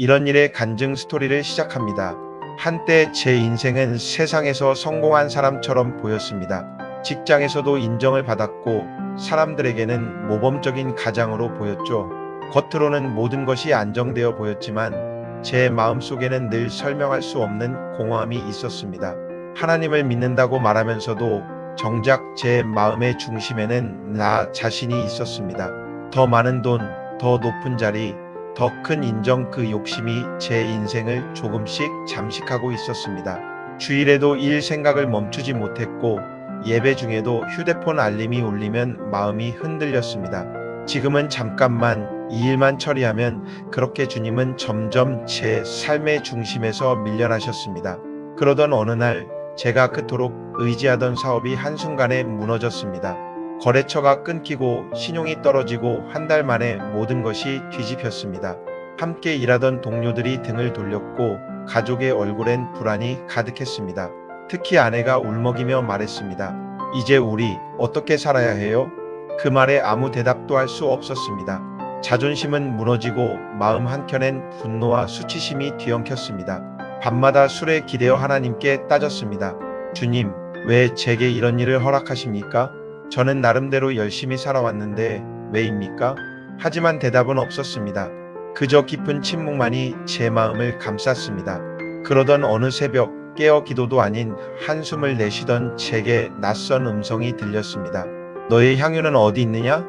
이런 일의 간증 스토리를 시작합니다. 한때 제 인생은 세상에서 성공한 사람처럼 보였습니다. 직장에서도 인정을 받았고 사람들에게는 모범적인 가장으로 보였죠. 겉으로는 모든 것이 안정되어 보였지만 제 마음속에는 늘 설명할 수 없는 공허함이 있었습니다. 하나님을 믿는다고 말하면서도 정작 제 마음의 중심에는 나 자신이 있었습니다. 더 많은 돈, 더 높은 자리, 더 큰 인정 그 욕심이 제 인생을 조금씩 잠식하고 있었습니다. 주일에도 일 생각을 멈추지 못했고 예배 중에도 휴대폰 알림이 울리면 마음이 흔들렸습니다. 지금은 잠깐만 이 일만 처리하면 그렇게 주님은 점점 제 삶의 중심에서 밀려나셨습니다. 그러던 어느 날 제가 그토록 의지하던 사업이 한순간에 무너졌습니다. 거래처가 끊기고 신용이 떨어지고 한 달 만에 모든 것이 뒤집혔습니다. 함께 일하던 동료들이 등을 돌렸고 가족의 얼굴엔 불안이 가득했습니다. 특히 아내가 울먹이며 말했습니다. 이제 우리 어떻게 살아야 해요? 그 말에 아무 대답도 할 수 없었습니다. 자존심은 무너지고 마음 한켠엔 분노와 수치심이 뒤엉켰습니다. 밤마다 술에 기대어 하나님께 따졌습니다. 주님, 왜 제게 이런 일을 허락하십니까? 저는 나름대로 열심히 살아왔는데 왜입니까? 하지만 대답은 없었습니다. 그저 깊은 침묵만이 제 마음을 감쌌습니다. 그러던 어느 새벽 깨어 기도도 아닌 한숨을 내쉬던 제게 낯선 음성이 들렸습니다. 너의 향유는 어디 있느냐?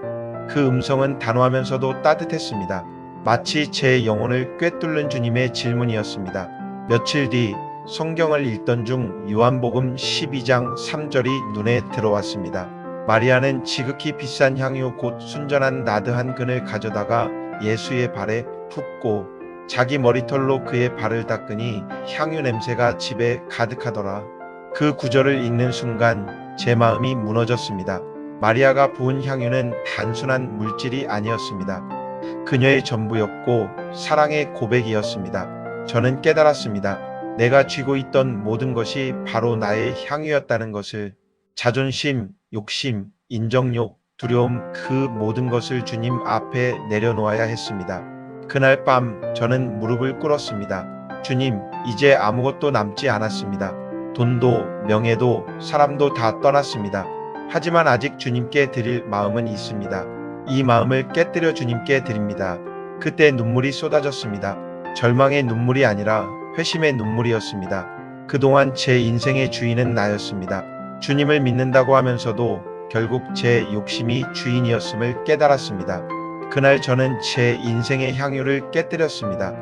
그 음성은 단호하면서도 따뜻했습니다. 마치 제 영혼을 꿰뚫는 주님의 질문이었습니다. 며칠 뒤 성경을 읽던 중 요한복음 12장 3절이 눈에 들어왔습니다. 마리아는 지극히 비싼 향유 곧 순전한 나드한 근을 가져다가 예수의 발에 붓고 자기 머리털로 그의 발을 닦으니 향유 냄새가 집에 가득하더라. 그 구절을 읽는 순간 제 마음이 무너졌습니다. 마리아가 부은 향유는 단순한 물질이 아니었습니다. 그녀의 전부였고 사랑의 고백이었습니다. 저는 깨달았습니다. 내가 쥐고 있던 모든 것이 바로 나의 향유였다는 것을 자존심, 욕심, 인정욕, 두려움 그 모든 것을 주님 앞에 내려놓아야 했습니다. 그날 밤 저는 무릎을 꿇었습니다. 주님, 이제 아무것도 남지 않았습니다. 돈도, 명예도, 사람도 다 떠났습니다. 하지만 아직 주님께 드릴 마음은 있습니다. 이 마음을 깨뜨려 주님께 드립니다. 그때 눈물이 쏟아졌습니다. 절망의 눈물이 아니라 회심의 눈물이었습니다. 그동안 제 인생의 주인은 나였습니다. 주님을 믿는다고 하면서도 결국 제 욕심이 주인이었음을 깨달았습니다. 그날 저는 제 인생의 향유를 깨뜨렸습니다.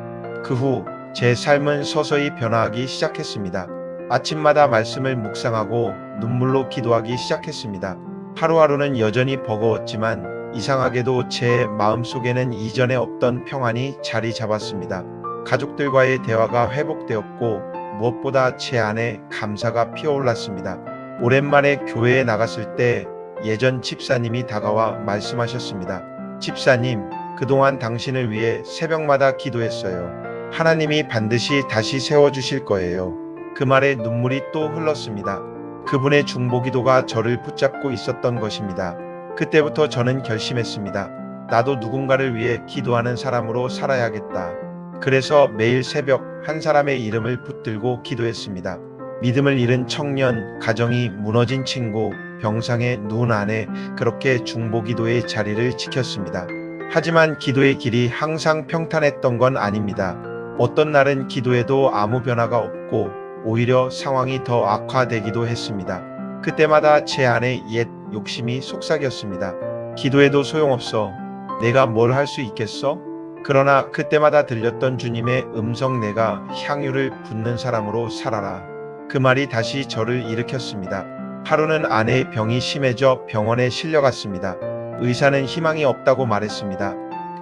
그 후 제 삶은 서서히 변화하기 시작했습니다. 아침마다 말씀을 묵상하고 눈물로 기도하기 시작했습니다. 하루하루는 여전히 버거웠지만 이상하게도 제 마음속에는 이전에 없던 평안이 자리 잡았습니다. 가족들과의 대화가 회복되었고 무엇보다 제 안에 감사가 피어올랐습니다. 오랜만에 교회에 나갔을 때 예전 집사님이 다가와 말씀하셨습니다. 집사님, 그동안 당신을 위해 새벽마다 기도했어요. 하나님이 반드시 다시 세워주실 거예요. 그 말에 눈물이 또 흘렀습니다. 그분의 중보기도가 저를 붙잡고 있었던 것입니다. 그때부터 저는 결심했습니다. 나도 누군가를 위해 기도하는 사람으로 살아야겠다. 그래서 매일 새벽 한 사람의 이름을 붙들고 기도했습니다. 믿음을 잃은 청년, 가정이 무너진 친구, 병상의 눈 안에 그렇게 중보기도의 자리를 지켰습니다. 하지만 기도의 길이 항상 평탄했던 건 아닙니다. 어떤 날은 기도해도 아무 변화가 없고 오히려 상황이 더 악화되기도 했습니다. 그때마다 제 안에 옛 욕심이 속삭였습니다. 기도해도 소용없어. 내가 뭘 할 수 있겠어? 그러나 그때마다 들렸던 주님의 음성 내가 향유를 붓는 사람으로 살아라. 그 말이 다시 저를 일으켰습니다. 하루는 아내의 병이 심해져 병원에 실려갔습니다. 의사는 희망이 없다고 말했습니다.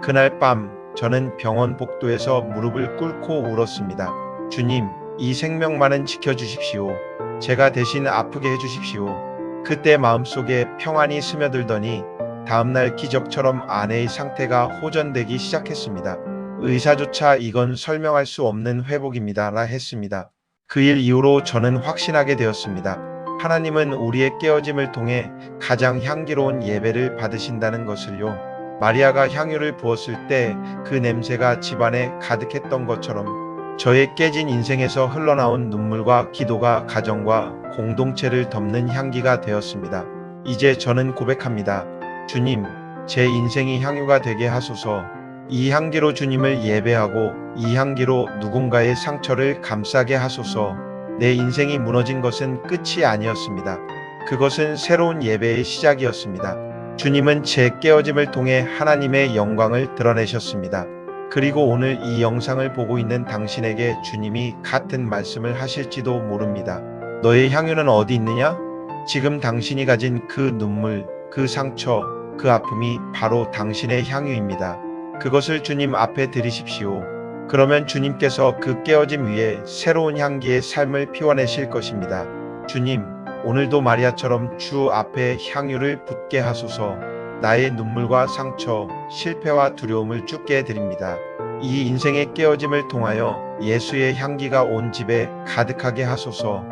그날 밤 저는 병원 복도에서 무릎을 꿇고 울었습니다. 주님, 이 생명만은 지켜주십시오. 제가 대신 아프게 해주십시오. 그때 마음속에 평안이 스며들더니 다음날 기적처럼 아내의 상태가 호전되기 시작했습니다. 의사조차 이건 설명할 수 없는 회복입니다라 했습니다. 그 일 이후로 저는 확신하게 되었습니다. 하나님은 우리의 깨어짐을 통해 가장 향기로운 예배를 받으신다는 것을요. 마리아가 향유를 부었을 때 그 냄새가 집안에 가득했던 것처럼 저의 깨진 인생에서 흘러나온 눈물과 기도가 가정과 공동체를 덮는 향기가 되었습니다. 이제 저는 고백합니다. 주님, 제 인생이 향유가 되게 하소서. 이 향기로 주님을 예배하고 이 향기로 누군가의 상처를 감싸게 하소서. 내 인생이 무너진 것은 끝이 아니었습니다. 그것은 새로운 예배의 시작이었습니다. 주님은 제 깨어짐을 통해 하나님의 영광을 드러내셨습니다. 그리고 오늘 이 영상을 보고 있는 당신에게 주님이 같은 말씀을 하실지도 모릅니다. 너의 향유는 어디 있느냐? 지금 당신이 가진 그 눈물, 그 상처, 그 아픔이 바로 당신의 향유입니다. 그것을 주님 앞에 드리십시오. 그러면 주님께서 그 깨어짐 위에 새로운 향기의 삶을 피워내실 것입니다. 주님, 오늘도 마리아처럼 주 앞에 향유를 붓게 하소서 나의 눈물과 상처, 실패와 두려움을 죽게 해드립니다. 이 인생의 깨어짐을 통하여 예수의 향기가 온 집에 가득하게 하소서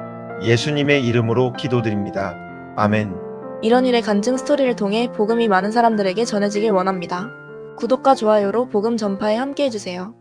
예수님의 이름으로 기도드립니다. 아멘. 이런 일의 간증 스토리를 통해 복음이 많은 사람들에게 전해지길 원합니다. 구독과 좋아요로 복음 전파에 함께 해주세요.